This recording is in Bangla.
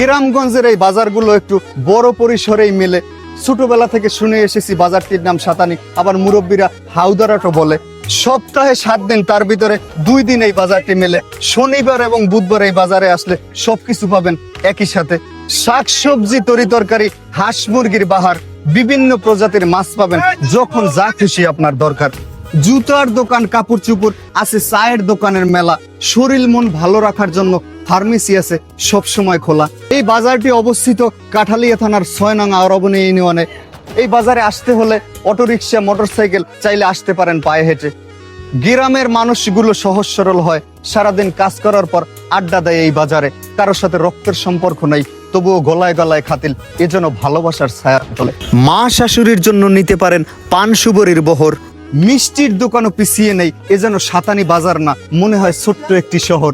গ্রামগঞ্জের এই বাজারগুলো একটু বড় পরিসরেই মেলে। ছোটবেলা থেকে শুনে এসেছি বাজারটির নাম সাতানি। আবার মুরব্বীরা হাউদারাটো বলে। সপ্তাহে সাত দিন তার ভিতরে দুই দিন এই বাজারটি মেলে। শনিবার এবং বুধবার এই বাজারে আসলে সবকিছু পাবেন একই সাথে। শাকসবজি, তরি তরকারি, হাঁস মুরগির বাহার, বিভিন্ন প্রজাতির মাছ পাবেন যখন যা খুশি আপনার দরকার। জুতার দোকান, কাপড় চুপড় আছে, চায়ের দোকানের মেলা। শরীর মন ভালো রাখার জন্য ফার্মেসি আছে সব সময় খোলা। এই বাজারটি অবস্থিত কাঠালিয়া থানার ছয় নং আরবনী ইউনিয়নে। এই বাজারে আসতে হলে অটোরিকশা, মোটরসাইকেল চাইলে আসতে পারেন পায়ে হেঁটে। গ্রামের মানুষগুলো সহজ সরল হয়। সারাদিন কাজ করার পর আড্ডা দেয় এই বাজারে। কারোর সাথে রক্তের সম্পর্ক নাই, তবুও গলায় গলায় খাতিল। এজন্য ভালোবাসার ছায়া চলে। মা শাশুড়ির জন্য নিতে পারেন পান সুবরীর বহর। মিষ্টির দোকানও পিছিয়ে নেই এ যেন সাতানি বাজার না মনে হয় ছোট্ট একটি শহর।